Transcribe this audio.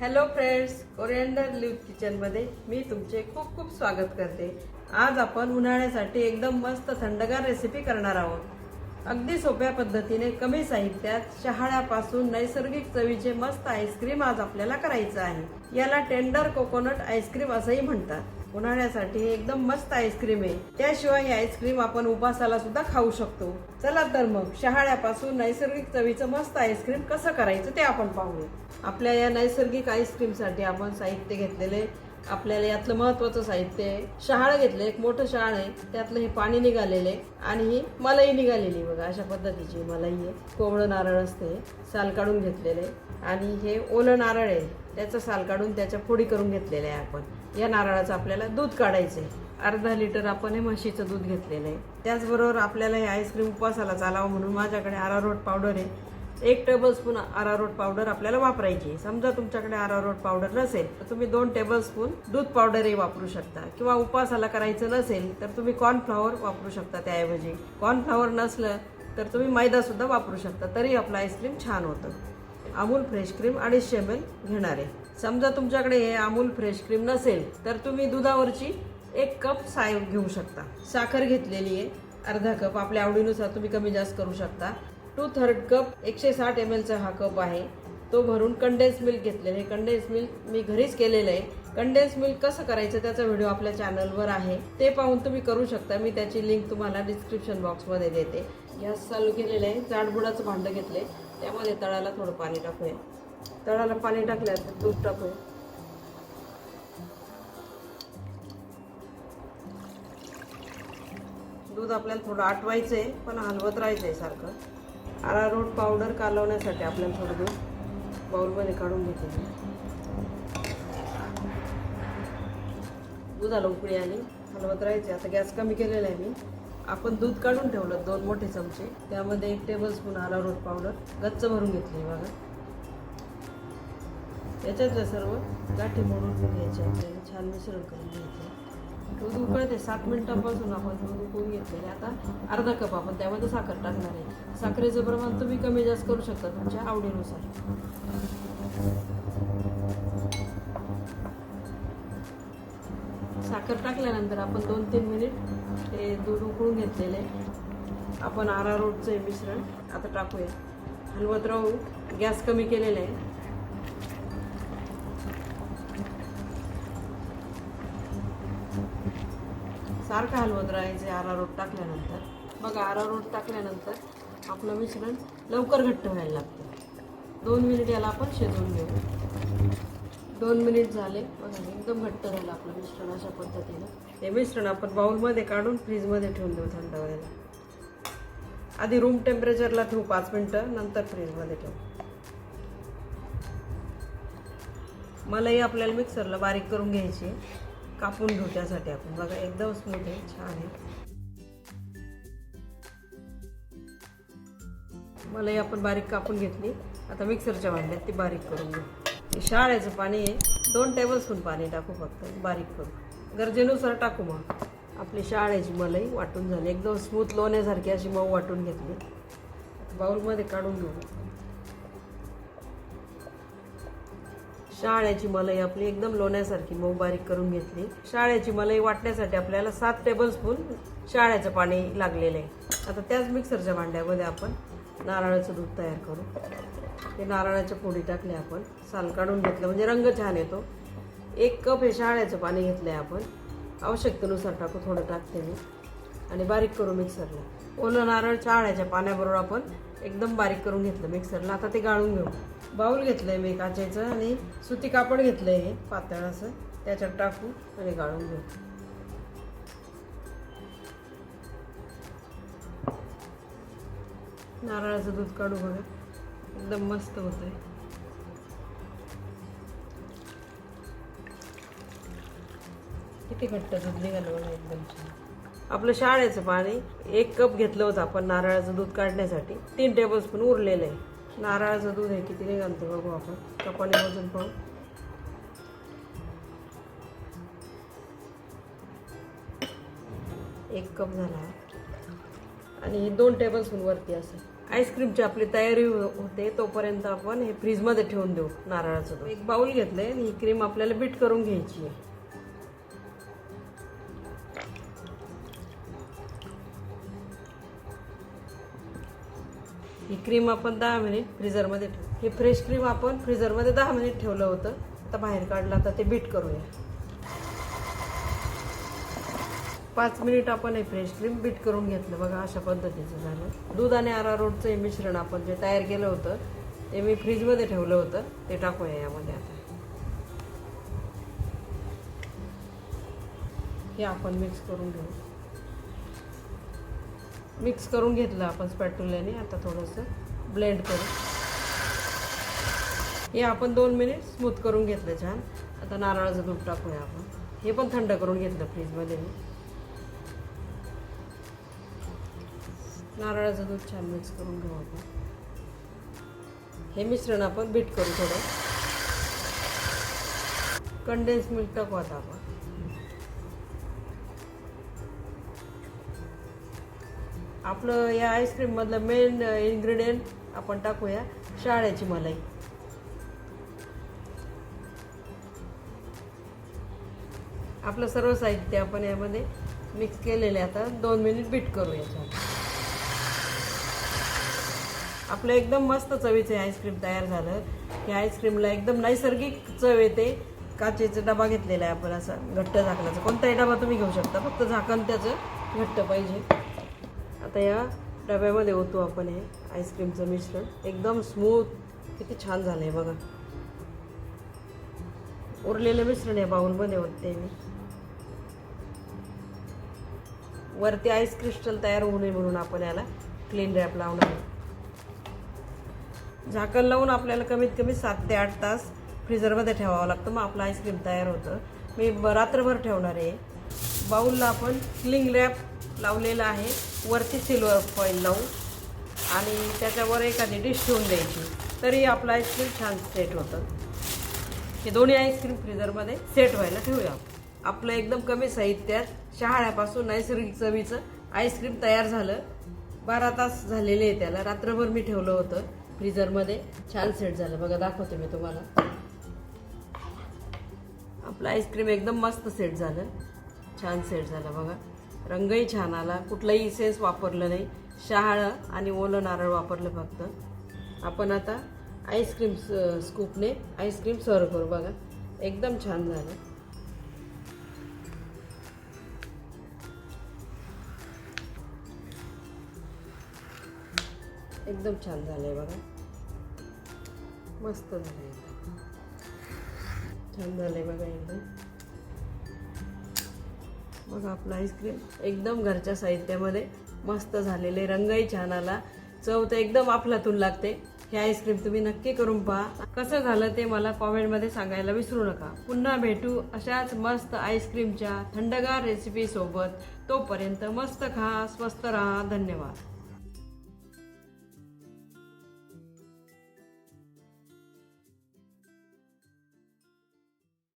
Hello friends coriander leave किचनमध्ये मी तुमचे खूप खूप स्वागत करते. आज आपण उन्हाळ्यासाठी एकदम मस्त थंडगार रेसिपी करणार आहोत. अगदी सोप्या पद्धतीने कमी साहित्यात शहाळ्यापासून नैसर्गिक चवीचे मस्त आईस्क्रीम आज आपल्याला करायचं आहे. याला टेंडर कोकोनट आईस्क्रीम असंही म्हणतात. उन्हाळ्यासाठी हे एकदम मस्त आईस्क्रीम आहे. त्याशिवाय ही आईस्क्रीम आपण उपासाला सुद्धा खाऊ शकतो. चला तर मग शहाळ्यापासून नैसर्गिक चवीचं मस्त आईस्क्रीम कसं करायचं ते आपण पाहूया. आपल्या या नैसर्गिक आईस्क्रीमसाठी आपण साहित्य घेतलेले आपल्याला यातलं महत्वाचं साहित्य आहे. शहाळ घेतलं एक मोठं शहाळ आहे. त्यातलं हे पाणी निघालेले आणि ही मलाई निघालेली बघा अशा पद्धतीची मलाई आहे. कोवळं नारळ असते साल काढून घेतलेले आणि हे ओलं नारळ आहे त्याचं साल काढून त्याच्या फोडी करून घेतलेल्या आहे आपण. या नारळाचं आपल्याला दूध काढायचं आहे. अर्धा लिटर आपण हे म्हशीचं दूध घेतलेलं आहे. त्याचबरोबर आपल्याला हे आईस्क्रीम उपवासाला चालावं म्हणून माझ्याकडे आरारोट पावडर आहे. एक टेबलस्पून आरारोट पावडर आपल्याला वापरायची आहे. समजा तुमच्याकडे आरारोट पावडर नसेल तर तुम्ही दोन टेबलस्पून दूध पावडरही वापरू शकता. किंवा उपवासाला करायचं नसेल तर तुम्ही कॉर्नफ्लॉवर वापरू शकता त्याऐवजी. कॉर्नफ्लॉवर नसलं तर तुम्ही मैदा सुद्धा वापरू शकता. तरी आपलं आईस्क्रीम छान होतं. अमूल फ्रेश क्रीम अडीचशे एम एल घेणार आहे. समजा तुमच्याकडे हे अमूल फ्रेश क्रीम नसेल तर तुम्ही दुधावरची एक कप साय घेऊ शकता. साखर घेतलेली आहे. अर्धा कप आपल्या आवडीनुसार तुम्ही कमी जास्त करू शकता. टू थर्ड कप एकशे साठ एम एलचा हा कप आहे. तो भरून कंडेन्स मिल्क घेतलेले कंडेन्स मिल्क मी घरीच केलेलं आहे. कंडेन्स मिल्क कसं करायचं त्याचा व्हिडिओ आपल्या चॅनलवर आहे. ते पाहून तुम्ही करू शकता. मी त्याची लिंक तुम्हाला डिस्क्रिप्शन बॉक्समध्ये देते. गॅस चालू केलेलं आहे. जाडबुडाचं भांडं घेतले त्यामध्ये तळाला थोडं पाणी टाकूया. तळाला पाणी टाकल्यानंतर दूध टाकूया. दूध आपल्याला थोडं आटवायचं आहे पण हलवत राहायचं आहे सारखं. अरारोट पावडर कालवण्यासाठी आपल्याला थोडं दूध बाउलमध्ये काढून घेते दुधाला उकळी आली. हलवत राहायची आता गॅस कमी केलेला आहे मी. आपण दूध काढून ठेवलं दोन मोठे चमचे. त्यामध्ये एक टेबल स्पून अरारोट पावडर. गच्च भरून घेतली बघा. याच्यातल्या सर्व गाठी मोडून घ्यायचे आपल्याला. छान मिश्रण करून घ्यायचं. दूध उकळते सात मिनिटापासून आपण दूध उकळून घेतलेले आता अर्धा कप आपण त्यामध्ये साखर टाकणार आहे. साखरेचं प्रमाण तुम्ही कमी जास्त करू शकता तुमच्या आवडीनुसार. साखर टाकल्यानंतर आपण दोन तीन मिनिट ते दूध उकळून घेतलेले आपण आरारोटचं हे मिश्रण आता टाकूया. हलवत राहू. गॅस कमी केलेला आहे. सारखं हलवत राहायचे आरारोट टाकल्यानंतर. बघा आरारोट टाकल्यानंतर आपलं मिश्रण लवकर घट्ट व्हायला लागतं. दोन मिनिट याला आपण शिजवून घेऊ. दोन मिनिट झाले. बघा एकदम घट्ट झालं आपलं मिश्रण अशा पद्धतीनं. हे मिश्रण आपण बाऊलमध्ये काढून फ्रीजमध्ये ठेवून देऊ थंड व्हायला आधी रूम टेम्परेचरला ठेवू पाच मिनटं नंतर फ्रीजमध्ये ठेवू. मलाही आपल्याला मिक्सरला बारीक करून घ्यायची कापून घेऊ त्यासाठी आपण. बघा एकदम स्मूथ आहे छान आहे. मलाही आपण बारीक कापून घेतली. आता मिक्सरच्या भांड्यात ती बारीक करून घेऊ. शाळेचं पाणी आहे. दोन टेबलस्पून पाणी टाकू फक्त. बारीक करू. गरजेनुसार टाकू मग. आपली शाळेची मलाई वाटून झाली. एकदम स्मूथ लोण्यासारखी अशी मऊ वाटून घेतली. बाउलमध्ये काढून घेऊ. शाळ्याची मलाई आपली एकदम लोण्यासारखी मऊ बारीक करून घेतली. शाळ्याची मलाई वाटण्यासाठी आपल्याला सात टेबल स्पून शाळ्याचं पाणी लागलेलं आहे. आता त्याच मिक्सरच्या भांड्यामध्ये आपण नारळाचं दूध तयार करू. ते नारळाच्या फोडी टाकले आपण. साल काढून घेतलं म्हणजे रंग छान येतो. एक कप हे शाळ्याचं पाणी घेतलं आहे आपण. आवश्यकतेनुसार टाकू थोडं टाकते मी. आणि बारीक करू मिक्सरला ओलं नारळ शाळ्याच्या पाण्याबरोबर आपण एकदम बारीक करून घेतलं मिक्सरला. आता ते गाळून घेऊ. बाऊल घेतलंय मी काचेचं आणि सुती कापड घेतलंय हे पातळ असं. त्याच्यात टाकू आणि गाळून घेऊ. नारळाचं दूध काढू बघा. एकदम मस्त होतंय. किती घट्ट दूध निघालं बघा एकदम छान. आपलं शाळेचं पाणी एक कप घेतलं होतं आपण नारळाचं दूध काढण्यासाठी. तीन टेबलस्पून उरलेलं आहे. नारळाचं दूध हे किती निघालं बघू आपण. कपाने वजन पाहू. एक कप झाला. आणि हे दोन टेबलस्पून वरती असेल आईस्क्रीमची आपली तयारी होते तोपर्यंत आपण हे फ्रीजमध्ये ठेवून देऊ नारळाचं एक बाउल आहे आणि ही क्रीम आपल्याला बीट करून घ्यायची आहे. ही क्रीम आपण दहा मिनिट फ्रीजरमध्ये ठेवू. हे फ्रेश क्रीम आपण फ्रीजरमध्ये दहा मिनिट ठेवलं होतं. आता बाहेर काढलं आता ते बीट करूया. पाच मिनिट आपण हे फ्रेश क्रीम बीट करून घेतलं बघा अशा पद्धतीचं झालं. दूध आणि आरारोटचं हे मिश्रण आपण जे तयार केलं होतं ते मी फ्रीजमध्ये ठेवलं होतं. ते टाकूया यामध्ये आता. हे आपण मिक्स करून घेऊ. मिक्स करून घेतलं आपण स्पॅटुल्याने आता थोडंसं ब्लेंड करू हे आपण दोन मिनिट स्मूथ करून घेतलं छान. आता नारळाचं दूध टाकूया आपण. हे पण थंड करून घेतलं फ्रीजमध्ये मी. नारळाचं दूध छान मिक्स करून घेऊ आपण. हे मिश्रण आपण बीट करू थोडं. कंडेन्स मिल्क टाकू आता आपण. आपलं या आईस्क्रीममधलं मेन इन्ग्रेडियंट आपण टाकूया शाळेची मलाई. आपलं सर्व साहित्य आपण यामध्ये मिक्स केलेले आता दोन मिनिट बीट करू याच्यात आपलं एकदम मस्त चवीचे आईस्क्रीम तयार झालं. या आईस्क्रीमला एकदम नैसर्गिक चव येते. काचेचा डबा घेतलेला आहे आपण असा घट्ट झाकणाचा. कोणताही डबा तुम्ही घेऊ शकता. फक्त झाकण त्याचं घट्ट पाहिजे. आता या डब्यामध्ये होतो आपण हे आईस्क्रीमचं मिश्रण. एकदम स्मूथ किती छान झालं आहे बघा. उरलेलं मिश्रण या बाऊलमध्ये होते मी. वरती आईस क्रिस्टल तयार होऊ नये म्हणून आपण याला क्लीन रॅप लावणार आहे. झाकण लावून आपल्याला कमीत कमी सात ते आठ तास फ्रीजरमध्ये ठेवावं लागतं. मग आपलं आईस्क्रीम तयार होतं. मी रात्रभर ठेवणार आहे. बाऊलला आपण क्लिंग रॅप लावलेला आहे. वरती सिल्वर फॉईल लावून आणि त्याच्यावर एखादी डिश ठेवून द्यायची. तरी आपलं आईस्क्रीम छान सेट होतं. हे दोन्ही आईस्क्रीम फ्रीजरमध्ये सेट व्हायला ठेवूया. आपलं एकदम कमी साहित्यात शहाळ्यापासून नैसर्गिक चवीचं आईस्क्रीम तयार झालं. बारा तास झालेले आहे त्याला. रात्रभर मी ठेवलं होतं फ्रीजरमध्ये छान सेट झालं. बघा दाखवते मी तुम्हाला. आपलं आईस्क्रीम एकदम मस्त सेट झालं. छान सेट झालं बघा. रंगही छान आला. कुठलंही इसेन्स वापरलं नाही. शहाळं आणि ओलं नारळ वापरलं फक्त. आपण आता आईस्क्रीम स्कूपने आईस्क्रीम सर्व करू. बघा एकदम छान झालं. एकदम छान झालंय बघा. मस्त झालंय. छान झालंय बघा एकदम. बघा आपलं आईस्क्रीम एकदम घरच्या साहित्यामध्ये मस्त झालेले रंगही छान आला. चव तर एकदम आपलातून लागते. हे आईस्क्रीम तुम्ही नक्की करून पहा. कसं झालं ते मला कॉमेंटमध्ये सांगायला विसरू नका. पुन्हा भेटू अशाच मस्त आईस्क्रीमच्या थंडगार रेसिपीसोबत तोपर्यंत मस्त खा स्वस्त राहा. धन्यवाद.